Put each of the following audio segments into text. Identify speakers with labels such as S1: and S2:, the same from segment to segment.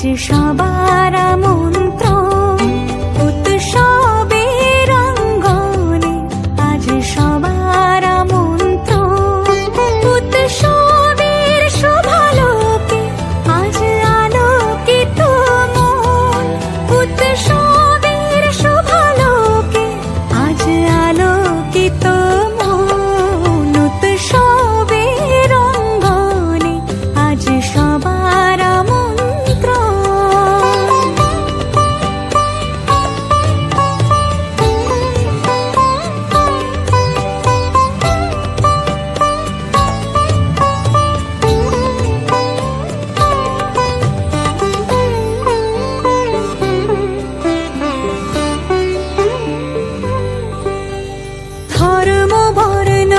S1: আজ সবার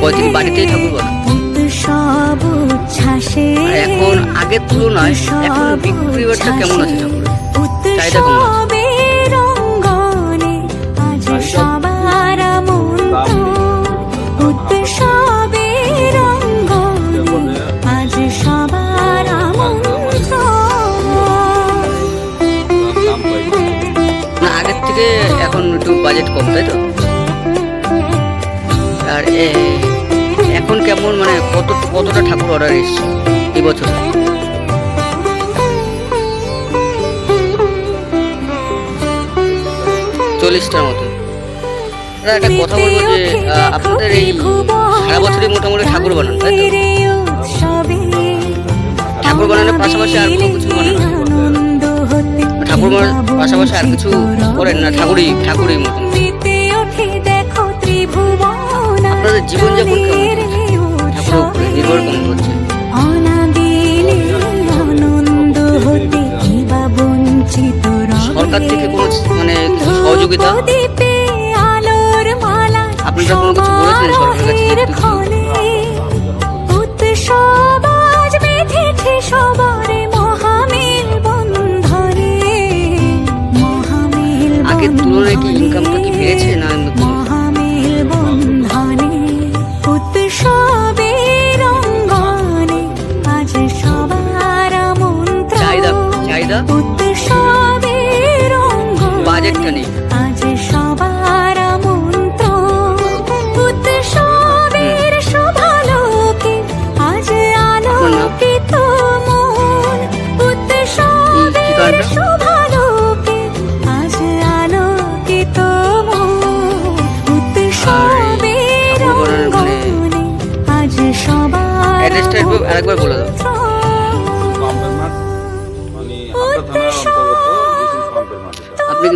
S2: কয়দিন বাড়িতেই আর এখন আগের তুলনায় এখন বিক্রি বাট্টা কেমন আছে ঠাকুরের? চাহিদা কেমন আছে? আগের থেকে এখন একটু বাজেট কম তাই তো? আর এখন কেমন মানে কত, কতটা ঠাকুর অর্ডার এসছে বছর? চল্লিশটার মতো। একটা কথা বলব যে আপনাদের এই সারা বছরই মোটামুটি ঠাকুর বানান, তাই তো? ঠাকুর বানানোর পাশাপাশি আর কিছু বানান? ঠাকুর বানানোর পাশাপাশি আর কিছু করেন না? ঠাকুরই ঠাকুরই মোটামুটি। আপনাদের জীবনযাপন? কেমন করছে। সরকার থেকে কোনো মানে কিছু সহযোগিতা?
S1: দ্বীপে আলোর মালা
S2: আপনারা কোনো কিছু বলেছেন সরকারের কাছে আগের তুলনায় কি ইনকামটা কি বেড়েছে না বাজেটটা নেই
S3: থানার অন্তর্গত।
S2: আপনি